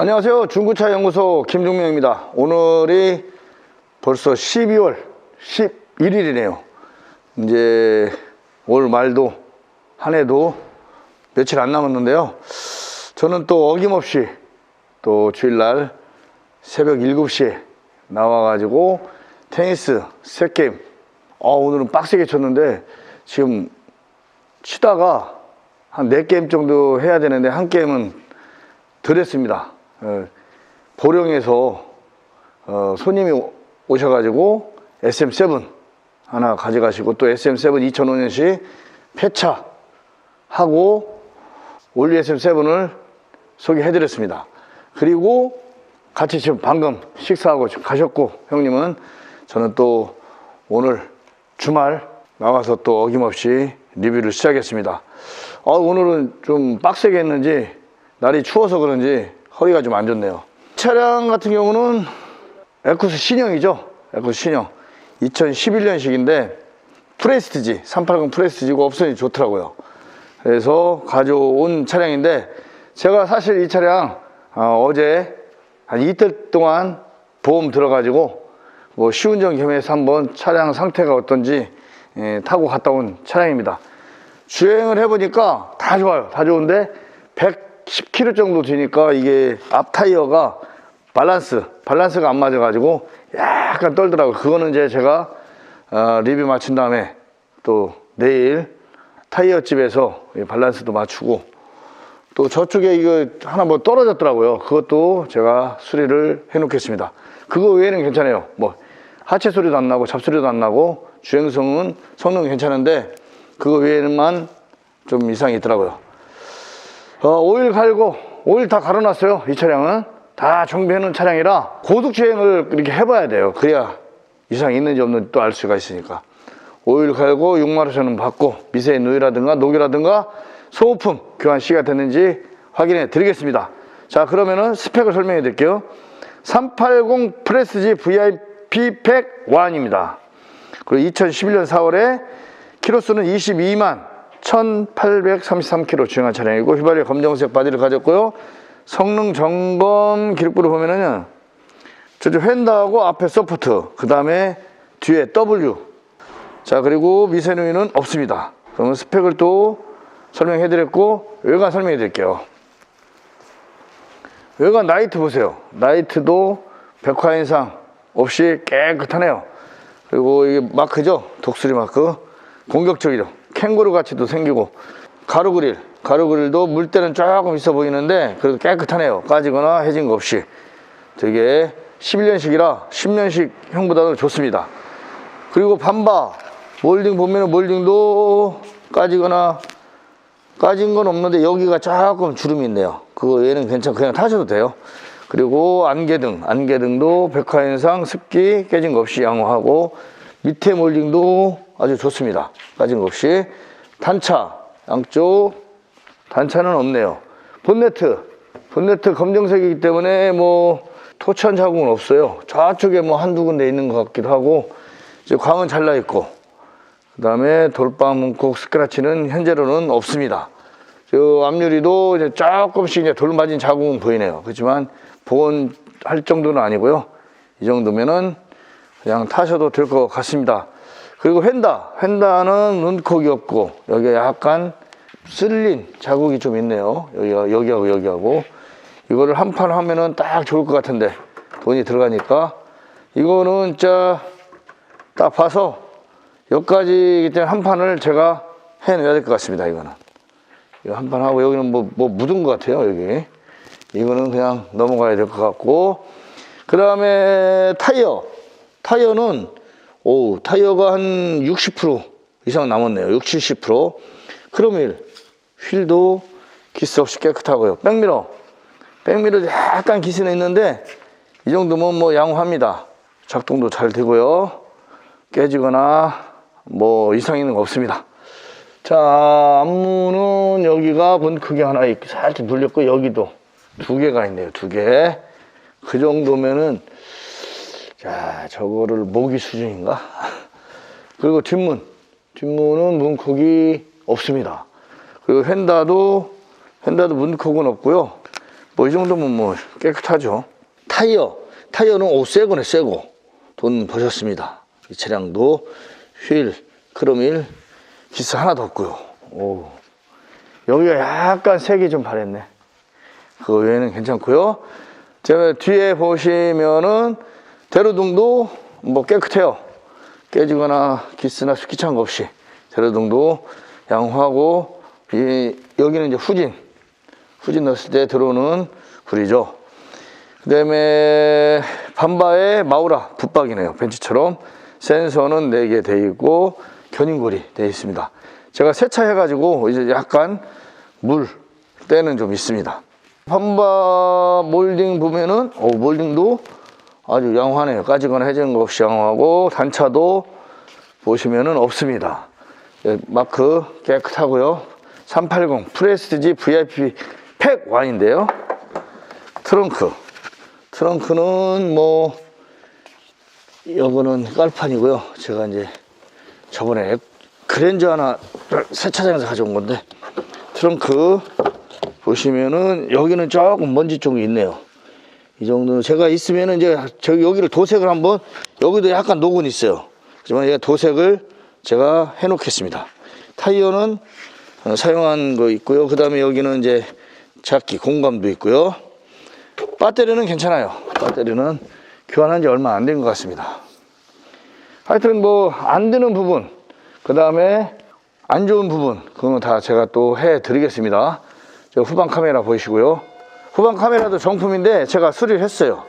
안녕하세요. 중고차 연구소 김종명입니다. 오늘이 벌써 12월 11일이네요. 이제 올 말도 한 해도 며칠 안 남았는데요. 저는 또 어김없이 또 주일날 새벽 7시에 나와가지고 테니스 세 게임. 아, 오늘은 빡세게 쳤는데 지금 치다가 한네 게임 정도 해야 되는데 한 게임은 덜 했습니다. 어, 보령에서 어, 손님이 오- 오셔가지고 SM7 하나 가져가시고 또 SM7 2005년식 폐차하고 올리 SM7을 소개해드렸습니다. 그리고 같이 지금 방금 식사하고 가셨고 형님은 저는 또 오늘 주말 나와서 또 어김없이 리뷰를 시작했습니다. 아, 오늘은 좀 빡세게 했는지 날이 추워서 그런지 허리가 좀 안 좋네요. 차량 같은 경우는 에쿠스 신형이죠. 에쿠스 신형. 2011년식인데 프레스티지 380 프레스티지고 옵션이 좋더라고요. 그래서 가져온 차량인데 제가 사실 이 차량 어, 제한 이틀 동안 보험 들어가지고 뭐 시운전 겸해서 한번 차량 상태가 어떤지 예, 타고 갔다 온 차량입니다. 주행을 해보니까 다 좋아요. 다 좋은데 110km 정도 되니까 이게 앞 타이어가 밸런스, 밸런스가 안 맞아가지고 약간 떨더라고요. 그거는 이제 제가 어, 리뷰 마친 다음에 또 내일 타이어 집에서 이 밸런스도 맞추고 또 저쪽에 이거 하나 뭐 떨어졌더라고요. 그것도 제가 수리를 해 놓겠습니다. 그거 외에는 괜찮아요. 뭐 하체 소리도 안 나고 잡소리도 안 나고 주행성은 성능 은 괜찮은데 그거 외에는만 좀 이상이 있더라고요. 어, 오일 갈고 오일 다 갈아놨어요. 이 차량은 다 정비해 놓은 차량이라 고속 주행을 이렇게 해봐야 돼요. 그래야 이상이 있는지 없는지 또 알 수가 있으니까. 오일 갈고 6만 5천 원 받고 미세 누유라든가 녹유라든가 소모품 교환 시가 됐는지 확인해 드리겠습니다. 자 그러면은 스펙을 설명해 드릴게요. 380 프레스지 VIP 팩 1입니다. 그리고 2011년 4월에 키로수는 22만 1833km 주행한 차량이고 휘발유 검정색 바디를 가졌고요. 성능 점검 기록부를 보면은 저쪽 휀다하고 앞에 서포트 그 다음에 뒤에 W 자 그리고 미세누이는 없습니다. 그러면 스펙을 또 설명해 드렸고 외관 설명해 드릴게요. 외관 나이트 보세요. 나이트도 백화 인상 없이 깨끗하네요. 그리고 이게 마크죠. 독수리 마크. 공격적이죠. 캥거루 같이도 생기고 가루 그릴. 가루 그릴도 물때는 조금 있어 보이는데 그래도 깨끗하네요. 까지거나 해진 거 없이. 되게 11년식이라 10년식 형보다도 좋습니다. 그리고 반바 몰딩 보면은 몰딩도 까지거나 까진 건 없는데 여기가 조금 주름이 있네요. 그거 얘는 괜찮 그냥 타셔도 돼요. 그리고 안개등 안개등도 백화현상 습기 깨진 거 없이 양호하고 밑에 몰딩도 아주 좋습니다. 까진 거 없이 단차 양쪽 단차는 없네요. 본네트 본네트 검정색이기 때문에 뭐 토치한 자국은 없어요. 저쪽에 뭐 한두 군데 있는 것 같기도 하고 이제 광은 잘나 있고 그 다음에 돌방 문콕 스크래치는 현재로는 없습니다. 저 앞유리도 이제 조금씩 이제 돌 맞은 자국은 보이네요. 그렇지만 보온할 정도는 아니고요. 이 정도면은 그냥 타셔도 될 것 같습니다. 그리고 휀다. 휀다는 눈콕이 없고 여기가 약간 쓸린 자국이 좀 있네요. 여기가 여기하고 여기하고 이거를 한 판 하면은 딱 좋을 것 같은데 돈이 들어가니까 이거는 진짜 딱 봐서 여기까지이기 때문에 한 판을 제가 해내야 될 것 같습니다. 이거는 이거 한 판 하고 여기는 뭐, 뭐 묻은 것 같아요. 여기 이거는 그냥 넘어가야 될 것 같고 그 다음에 타이어 타이어는 오 타이어가 한 60% 이상 남았네요. 60, 70% 크롬휠 휠도 기스 없이 깨끗하고요. 백미러 백미러 약간 기스는 있는데 이 정도면 뭐 양호합니다. 작동도 잘 되고요. 깨지거나 뭐 이상 있는 거 없습니다. 자, 앞문은 여기가 본 크게 하나 있 살짝 눌렸고 여기도 두 개가 있네요. 두 개. 그 정도면은 자, 저거를 모기 수준인가? 그리고 뒷문. 뒷문은 문콕이 없습니다. 그리고 휀다도 휀다도 문콕은 없고요. 뭐 이 정도면 뭐 깨끗하죠. 타이어, 타이어는 오 새거네 새거. 돈 버셨습니다. 이 차량도 휠, 크롬일, 기스 하나도 없고요. 오. 여기가 약간 색이 좀 바랬네. 그 외에는 괜찮고요. 제가 뒤에 보시면은 대로등도 뭐 깨끗해요. 깨지거나 기스나 거 없이 대로등도 양호하고 이 여기는 이제 후진 후진 넣었을 때 들어오는 불이죠. 그 다음에 반바에 마우라 붙박이네요. 벤츠처럼 센서는 4개 돼 있고 견인골이 돼 있습니다. 제가 세차 해 가지고 이제 약간 물 때는 좀 있습니다. 반바 몰딩 보면은 어, 몰딩도 아주 양호하네요. 까지거나 해지는 거 없이 양호하고 단차도 보시면은 없습니다. 예, 마크 깨끗하고요. 380 프레스티지 VIP 팩 와인인데요. 트렁크. 트렁크는 뭐 이거는 깔판이고요. 제가 이제 저번에 그랜저 하나 세차장에서 가져온 건데 트렁크 보시면은 여기는 조금 먼지 쪽이 있네요. 이 정도는 제가 있으면은 이제 저기 여기를 도색을 한번 여기도 약간 녹은 있어요. 하지만 얘가 도색을 제가 해 놓겠습니다. 타이어는 어, 사용한 거 있고요. 그 다음에 여기는 이제 잡기 공감도 있고요. 배터리는 괜찮아요. 배터리는 교환한 지 얼마 안 된 것 같습니다. 하여튼 뭐안 되는 부분, 그 다음에 안 좋은 부분, 그건 다 제가 또 해 드리겠습니다. 저 후방 카메라 보이시고요. 후방 카메라도 정품인데 제가 수리를 했어요.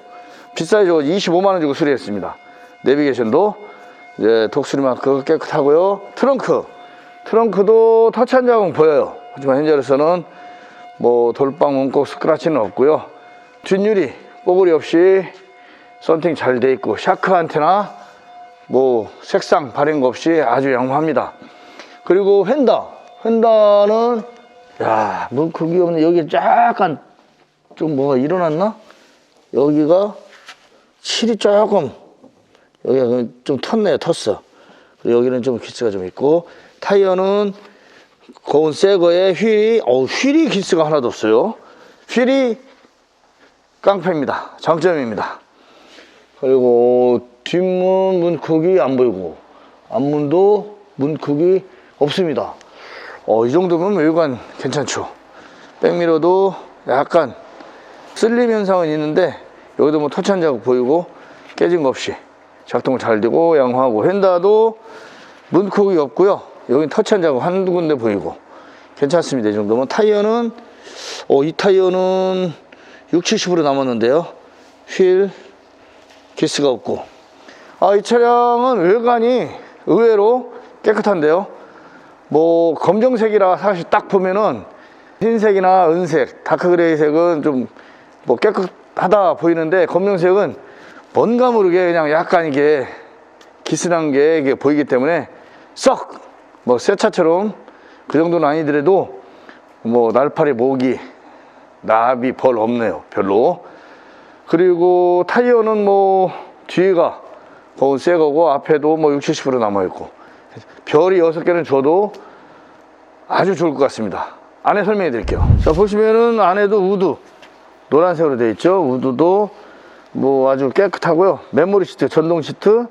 비싸죠. 25만원 주고 수리했습니다. 내비게이션도 이제 독수리 마크 깨끗하고요. 트렁크. 트렁크도 터치한 자국은 보여요. 하지만 현재로서는 뭐 돌빵, 문콕, 스크라치는 없고요. 뒷유리 뽀글이 없이 썬팅 잘 돼 있고 샤크 안테나 뭐 색상 바른 거 없이 아주 양호합니다. 그리고 휀다. 휀다는 야, 문콕이 없는 여기 약간 좀 뭐가 일어났나? 여기가 칠이 조금 여기가 좀 텄네요, 텄어. 그리고 여기는 좀 기스가 좀 있고 타이어는 고운 새 거에 휠이 어 휠이 기스가 하나도 없어요. 휠이 깡패입니다. 장점입니다. 그리고 뒷문 문콕이 안 보이고 앞문도 문콕이 없습니다. 어, 이 정도면 외관 괜찮죠. 백미러도 약간 쓸림 현상은 있는데 여기도 뭐 터치 한 자국 보이고 깨진 거 없이 작동을 잘 되고 양호하고 휀다도 문콕이 없고요. 여기 터치 한 자국 한두 군데 보이고 괜찮습니다. 이 정도면 타이어는 어, 이 타이어는 6, 70으로 남았는데요. 휠 기스가 없고 아, 이 차량은 외관이 의외로 깨끗한데요. 뭐 검정색이라 사실 딱 보면은 흰색이나 은색, 다크그레이색은 좀 뭐 깨끗하다 보이는데 검정색은 뭔가 모르게 그냥 약간 이게 기스난 게 이게 보이기 때문에 썩 뭐 새 차처럼 그 정도는 아니더라도 뭐 날파리 모기 나비 벌 없네요 별로 그리고 타이어는 뭐 뒤가 거운 새 거고 앞에도 뭐 60, 70% 남아 있고 별이 여섯 개는 줘도 아주 좋을 것 같습니다. 안에 설명해 드릴게요. 자, 보시면은 안에도 우드 노란색으로 되어 있죠. 우드도 뭐 아주 깨끗하고요. 메모리 시트, 전동 시트,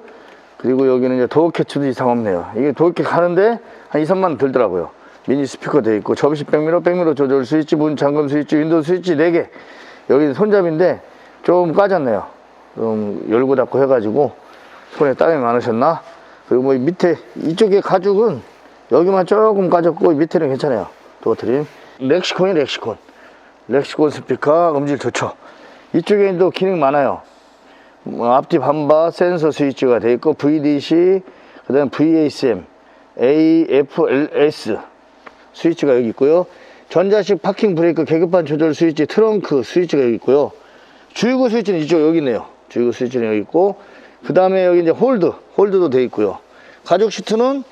그리고 여기는 이제 도어 캐치도 이상 없네요. 이게 도어 캐치 하는데 한 2, 3만 원 들더라고요. 미니 스피커 되어 있고 접시 백미러, 백미러 조절 스위치, 문 잠금 스위치, 윈도우 스위치 4개. 여기 손잡이인데 좀 까졌네요. 좀 열고 닫고 해가지고 손에 땀이 많으셨나? 그리고 뭐 밑에 이쪽에 가죽은 여기만 조금 까졌고 밑에는 괜찮아요. 도어 트림. 렉시콘이 렉시콘. 렉시콘 스피커 음질 좋죠. 이쪽에도 기능 많아요. 뭐 앞뒤 반바 센서 스위치가 돼 있고 VDC, 그 다음 VASM, AFLS 스위치가 여기 있고요. 전자식 파킹 브레이크 계급판 조절 스위치, 트렁크 스위치가 여기 있고요. 주유구 스위치는 이쪽 여기 있네요. 주유구 스위치는 여기 있고, 그 다음에 여기 이제 홀드, 홀드도 돼 있고요. 가죽 시트는,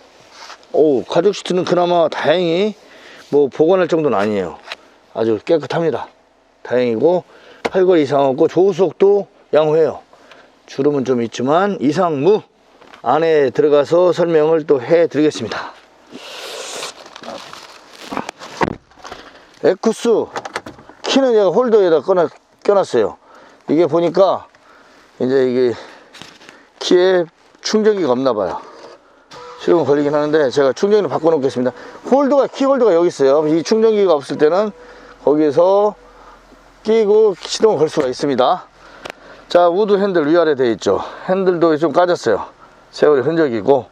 오, 가죽 시트는 그나마 다행히 뭐 보관할 정도는 아니에요. 아주 깨끗합니다. 다행이고, 팔걸 이상 없고, 조수석도 양호해요. 주름은 좀 있지만, 이상무 안에 들어가서 설명을 또 해 드리겠습니다. 에쿠스 키는 얘가 홀더에다 꺼놔, 껴놨어요. 이게 보니까 이제 이게 키에 충전기가 없나 봐요. 시동은 걸리긴 하는데 제가 충전기를 바꿔 놓겠습니다. 홀더가 키 홀더가 여기 있어요. 이 충전기가 없을 때는 거기서 끼고 시동을 걸 수가 있습니다. 자 우드 핸들 위아래 되어 있죠. 핸들도 좀 까졌어요. 세월의 흔적이고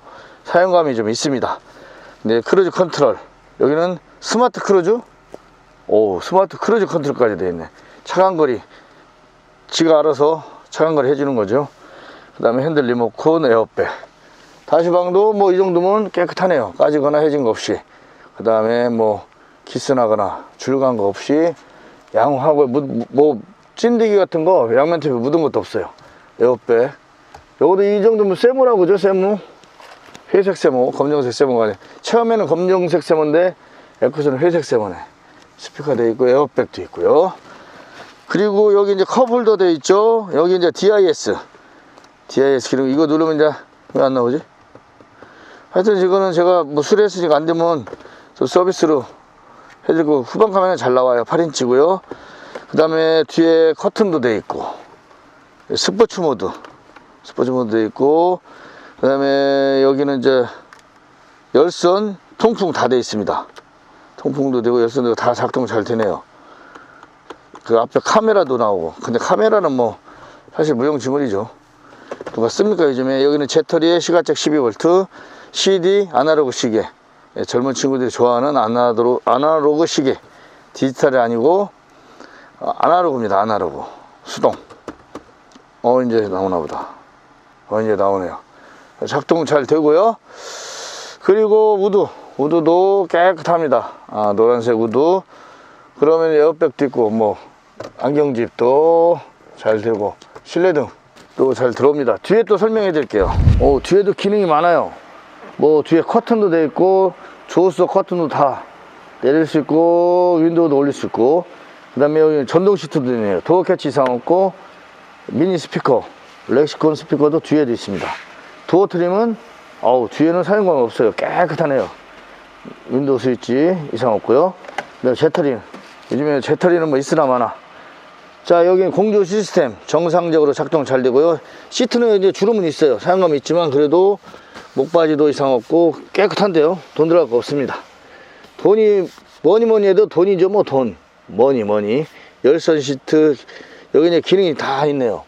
사용감이 좀 있습니다. 네 크루즈 컨트롤 여기는 스마트 크루즈 오 스마트 크루즈 컨트롤까지 되어 있네. 차간거리 지가 알아서 차간거리 해주는 거죠. 그 다음에 핸들 리모컨 에어백 다시방도 뭐 이 정도면 깨끗하네요 까지거나 해진 거 없이 그 다음에 뭐 기스나거나 줄간 거 없이 양호하고 무- 뭐 찐디기 같은 거 양면 테이프 묻은 것도 없어요. 에어백 요것도 이 정도면 세모라고 그죠 세모 회색 세모 검정색 세모가 아니 처음에는 검정색 세모인데 에쿠스는 회색 세모네. 스피커 돼 있고 에어백도 있고요. 그리고 여기 이제 컵홀더 돼 있죠? 여기 이제 DIS DIS 기능 이거 누르면 이제 왜 안 나오지? 하여튼 이거는 제가 뭐 수리했으니까 안 되면 저 서비스로 해주고 후방 카메라 잘 나와요. 8인치고요. 그 다음에 뒤에 커튼도 돼 있고 스포츠 모드 스포츠 모드 돼 있고 그 다음에 여기는 이제 열선 통풍 다 돼 있습니다. 통풍도 되고 열선도 다 작동 잘 되네요. 그 앞에 카메라도 나오고 근데 카메라는 뭐 사실 무용지물이죠. 누가 씁니까 요즘에? 여기는 제터리에 시가책 12V CD 아날로그 시계. 예, 젊은 친구들이 좋아하는 아날로그, 아날로그 시계. 디지털이 아니고 어, 아날로그입니다 아날로그. 수동. 어 이제 나오나 보다. 어 이제 나오네요. 작동 잘 되고요. 그리고 우드 우드도 깨끗합니다. 아 노란색 우드 그러면 에어백도 있고 뭐 안경집도 잘 되고 실내등 또 잘 들어옵니다. 뒤에 또 설명해 드릴게요. 오, 뒤에도 기능이 많아요. 뭐 뒤에 커튼도 돼 있고 조수석 커튼도 다 내릴 수 있고 윈도우도 올릴 수 있고 그 다음에 여기 전동 시트도 있네요. 도어 캐치 이상 없고 미니 스피커 렉시콘 스피커도 뒤에도 있습니다. 도어 트림은 어우 뒤에는 사용감 없어요. 깨끗하네요. 윈도우 스위치 이상 없고요. 그다음에 제터리 요즘에 제터리는 뭐 있으나 마나 자, 여기 공조 시스템 정상적으로 작동 잘 되고요. 시트는 이제 주름은 있어요. 사용감이 있지만 그래도 목바지도 이상 없고 깨끗한데요. 돈 들어갈 거 없습니다. 돈이 뭐니 뭐니 해도 돈이죠, 뭐 돈. 뭐니 뭐니. 열선 시트 여기 이제 기능이 다 있네요.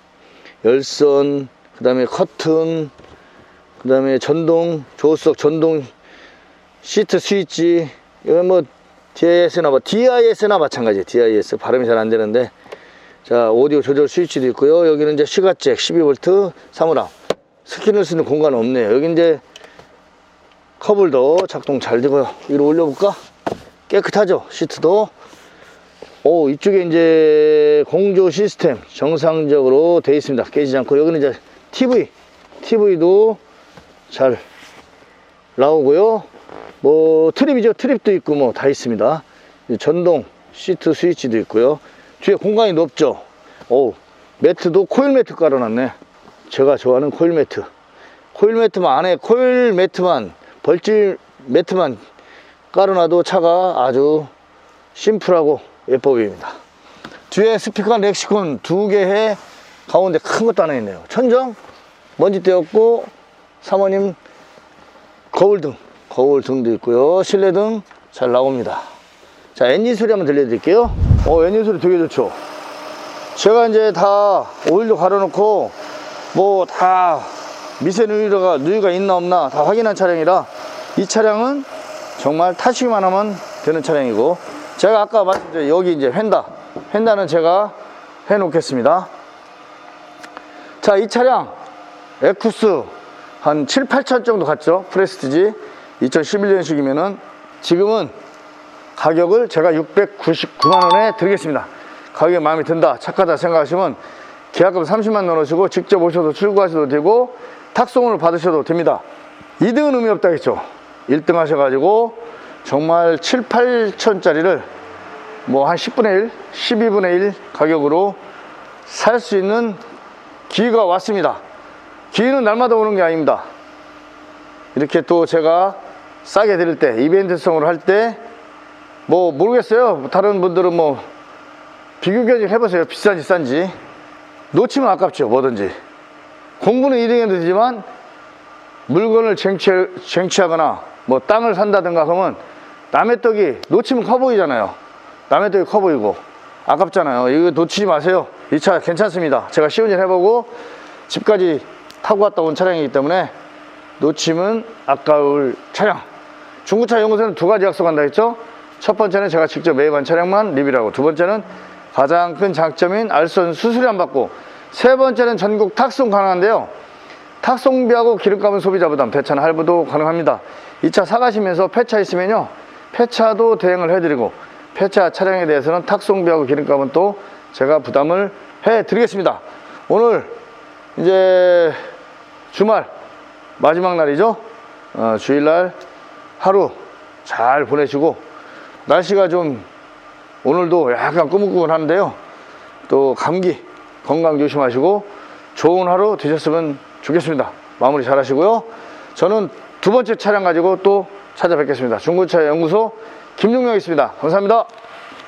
열선, 그 다음에 커튼, 그 다음에 전동 조수석 전동 시트 스위치 이건 뭐 DIS나 뭐 DIS나 마찬가지. DIS 발음이 잘 안 되는데 자, 오디오 조절 스위치도 있고요. 여기는 이제 시가잭 12V 사무람. 스킨을 쓰는 공간은 없네요. 여기 이제 컵을도 작동 잘 되고요. 위로 올려볼까? 깨끗하죠? 시트도. 오, 이쪽에 이제 공조 시스템 정상적으로 되어 있습니다. 깨지지 않고. 여기는 이제 TV. TV도 잘 나오고요. 뭐 트립이죠. 트립도 있고 뭐 다 있습니다. 전동 시트 스위치도 있고요. 뒤에 공간이 높죠. 오, 매트도 코일 매트 깔아놨네. 제가 좋아하는 코일 매트. 코일 매트만 안에 코일 매트만 벌질 매트만 깔아놔도 차가 아주 심플하고 예뻐 보입니다. 뒤에 스피커 렉시콘 두 개에 가운데 큰 것도 하나 있네요. 천정 먼지 떼었고 사모님 거울등 거울등도 있고요. 실내등 잘 나옵니다. 자 엔진 소리 한번 들려드릴게요. 어 엔진 소리 되게 좋죠. 제가 이제 다 오일도 갈아놓고 뭐 다 미세 누유가 누유가 있나 없나 다 확인한 차량이라 이 차량은 정말 타시기만 하면 되는 차량이고 제가 아까 말씀드린 여기 이제 휀다 휀다는 제가 해 놓겠습니다. 자 이 차량 에쿠스 한 7, 8천 정도 갔죠? 프레스티지. 2011년식이면은 지금은 가격을 제가 699만 원에 드리겠습니다. 가격이 마음에 든다 착하다 생각하시면 계약금 30만 넣으시고 직접 오셔도 출고하셔도 되고 탁송을 받으셔도 됩니다. 2등은 의미 없다겠죠. 1등 하셔가지고 정말 7, 8천짜리를 뭐 한 10분의 1, 12분의 1 가격으로 살 수 있는 기회가 왔습니다. 기회는 날마다 오는 게 아닙니다. 이렇게 또 제가 싸게 드릴 때 이벤트성으로 할 때 뭐 모르겠어요. 다른 분들은 뭐 비교 견적 해보세요. 비싼지 싼지. 놓치면 아깝죠. 뭐든지. 공부는 1등 해도 되지만 물건을 쟁취, 쟁취하거나 뭐 땅을 산다든가 하면 남의 떡이 놓치면 커 보이잖아요. 남의 떡이 커 보이고 아깝잖아요. 이거 놓치지 마세요. 이 차 괜찮습니다. 제가 시운전 해보고 집까지 타고 갔다 온 차량이기 때문에 놓치면 아까울 차량. 중고차 연구소는 두 가지 약속한다 했죠? 첫 번째는 제가 직접 매입한 차량만 리뷰하고 두 번째는 가장 큰 장점인 알선 수수료 안 받고 세 번째는 전국 탁송 가능한데요. 탁송비하고 기름값은 소비자 부담, 대차는 할부도 가능합니다. 이 차 사가시면서 폐차 있으면요. 폐차도 대행을 해드리고 폐차 차량에 대해서는 탁송비하고 기름값은 또 제가 부담을 해드리겠습니다. 오늘 이제 주말 마지막 날이죠. 어, 주일날 하루 잘 보내시고 날씨가 좀 오늘도 약간 꾸물꾸물한데요. 또 감기 건강 조심하시고 좋은 하루 되셨으면 좋겠습니다. 마무리 잘 하시고요. 저는 두 번째 차량 가지고 또 찾아뵙겠습니다. 중고차 연구소 김종명이었습니다. 감사합니다.